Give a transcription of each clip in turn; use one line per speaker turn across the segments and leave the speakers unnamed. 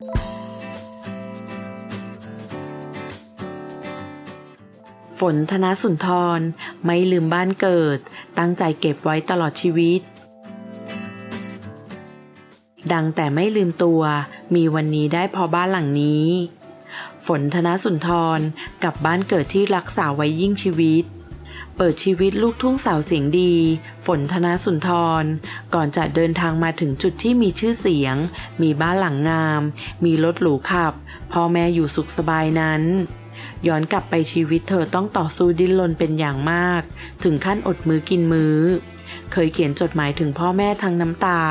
ฝนธนสุนทรไม่ลืมบ้านเกิด ตั้งใจเก็บไว้ตลอดชีวิต ดังแต่ไม่ลืมตัว มีวันนี้ได้พอบ้านหลังนี้ ฝนธนสุนทรกับบ้านเกิดที่รักษาไว้ยิ่งชีวิต เปิดชีวิตลูกทุ่งสาวเสียงดี ฝนธนสุนทร ก่อนจะเดินทางมาถึงจุดที่มีชื่อเสียง มีบ้านหลังงาม มีรถหรูขับ พ่อแม่อยู่สุขสบายนั้นย้อนกลับไปชีวิตเธอต้องต่อสู้ดิ้นรนเป็นอย่างมาก ถึงขั้นอดมือกินมือ้อ เคยเขียนจดหมายถึงพ่อแม่ทั้งน้ำตา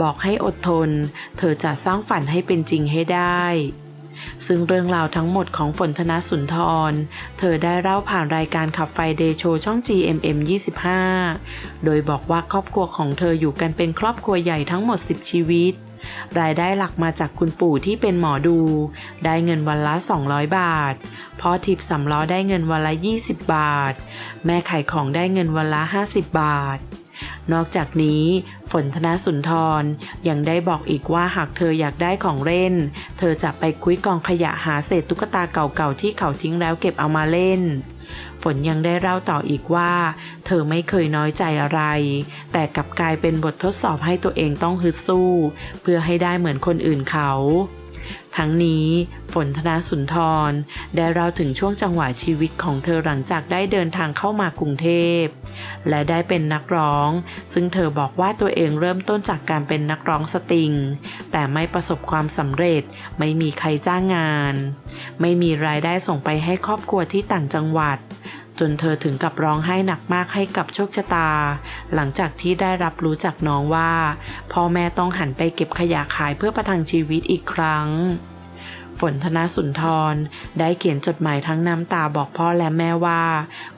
บอกให้อดทน เธอจะสร้างฝันให้เป็นจริงให้ได้ ซึ่งเรื่องราวทั้งหมดของฝนธนสุนทร เธอได้เล่าผ่านรายการขับไฟเดโชช่อง GMM 25 โดยบอกว่าครอบครัวของเธออยู่กันเป็นครอบครัวใหญ่ทั้งหมด 10 ชีวิต รายได้หลักมาจากคุณปู่ที่เป็นหมอดู ได้เงินวันละ 200 บาท พ่อทิพย์สำล้อได้เงินวันละ 20 บาท แม่ขายของได้เงินวันละ 50 บาทนอกจากนี้ฝนธนสุนทรยังได้บอกอีกว่าหากเธออยากได้ของเล่น เธอจะไปคุยกองขยะหาเศษตุ๊กตาเก่าๆที่เขาทิ้งแล้วเก็บเอามาเล่น ฝนยังได้เล่าต่ออีกว่า เธอไม่เคยน้อยใจอะไร แต่กลับกลายเป็นบททดสอบให้ตัวเองต้องฮึดสู้ เพื่อให้ได้เหมือนคนอื่นเขา ทั้งนี้ฝนธนาสุนทร ได้เล่าถึงช่วงจังหวะชีวิตของเธอหลังจากได้เดินทางเข้ามากรุงเทพ และได้เป็นนักร้อง ซึ่งเธอบอกว่าตัวเองเริ่มต้นจากการเป็นนักร้องสตริง แต่ไม่ประสบความสำเร็จ ไม่มีใครจ้างงาน ไม่มีรายได้ส่งไปให้ครอบครัวที่ต่างจังหวัด จนเธอถึงกับร้องไห้หนักมากให้กับโชคชะตา หลังจากที่ได้รับรู้จากน้องว่าพ่อแม่ต้องหันไปเก็บขยะขายเพื่อประทังชีวิตอีกครั้ง ฝนธนสุนทร ได้เขียนจดหมายทั้งน้ำตาบอกพ่อและแม่ว่า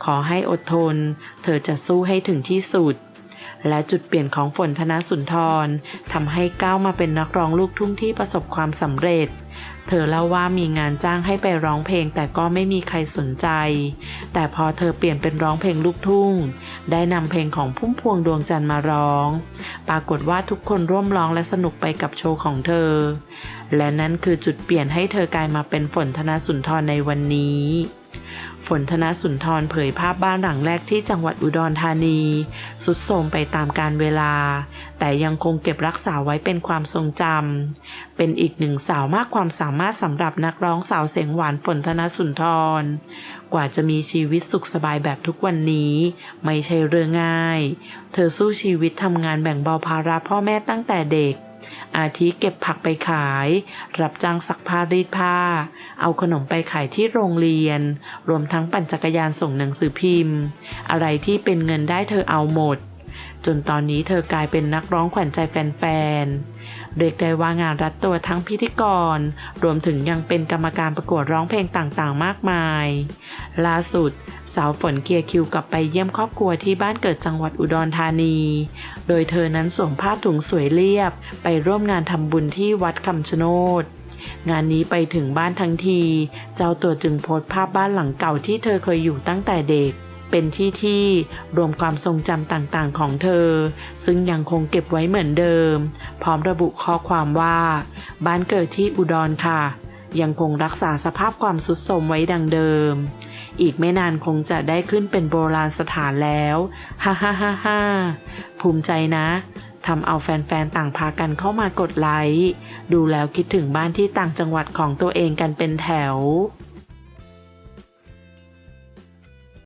ขอให้อดทน เธอจะสู้ให้ถึงที่สุดและจุดเปลี่ยนของฝนธนสุนทรทำให้ก้าวมาเป็นนักร้องลูกทุ่งที่ประสบความสำเร็จ เธอเล่าว่ามีงานจ้างให้ไปร้องเพลงแต่ก็ไม่มีใครสนใจ แต่พอเธอเปลี่ยนเป็นร้องเพลงลูกทุ่ง ได้นำเพลงของพุ่มพวงดวงจันทร์มาร้อง ปรากฏว่าทุกคนร่วมร้องและสนุกไปกับโชว์ของเธอ และนั่นคือจุดเปลี่ยนให้เธอกลายมาเป็นฝนธนสุนทรในวันนี้ ฝนธนสุนทรเผยภาพบ้านหลังแรกที่จังหวัดอุดรธานี สุดโทรมไปตามการเวลา แต่ยังคงเก็บรักษาไว้เป็นความทรงจำ เป็นอีกหนึ่งสาวมากความสามารถสำหรับนักร้องสาวเสียงหวานฝนธนสุนทร กว่าจะมีชีวิตสุขสบายแบบทุกวันนี้ ไม่ใช่เรื่องง่าย เธอสู้ชีวิตทำงานแบ่งเบาภาระพ่อแม่ตั้งแต่เด็ก อาทิเก็บผักไปขาย รับจ้างซักผ้ารีดผ้า เอาขนมไปขายที่โรงเรียน รวมทั้งปั่นจักรยานส่งหนังสือพิมพ์ อะไรที่เป็นเงินได้เธอเอาหมด จนตอนนี้เธอกลายเป็นนักร้องขวัญใจแฟนๆ เรียกได้ว่างานรัดตัวทั้งพิธีกร รวมถึงยังเป็นกรรมการประกวดร้องเพลงต่างๆ มากมาย ล่าสุด สาวฝนเกียร์คิวกลับไปเยี่ยมครอบครัวที่บ้านเกิดจังหวัดอุดรธานี โดยเธอนั้นสวมผ้าถุงสวยเรียบ ไปร่วมงานทำบุญที่วัดคำชะโนดงานนี้ไปถึงบ้านทั้งที เจ้าตัวจึงโพสต์ภาพบ้านหลังเก่าที่เธอเคยอยู่ตั้งแต่เด็ก เป็นที่ที่รวมความทรงจำต่างๆของเธอ ซึ่งยังคงเก็บไว้เหมือนเดิม พร้อมระบุข้อความว่า บ้านเกิดที่อุดรค่ะ ยังคงรักษาสภาพความสุดโทรมไว้ดังเดิม อีกไม่นานคงจะได้ขึ้นเป็นโบราณสถานแล้วฮ่าฮ่าฮ่าฮ่าภูมิใจนะทำเอาแฟนๆ ต่างพากันเข้ามากดไลค์ ดูแล้วคิดถึงบ้านที่ต่างจังหวัดของตัวเองกันเป็นแถว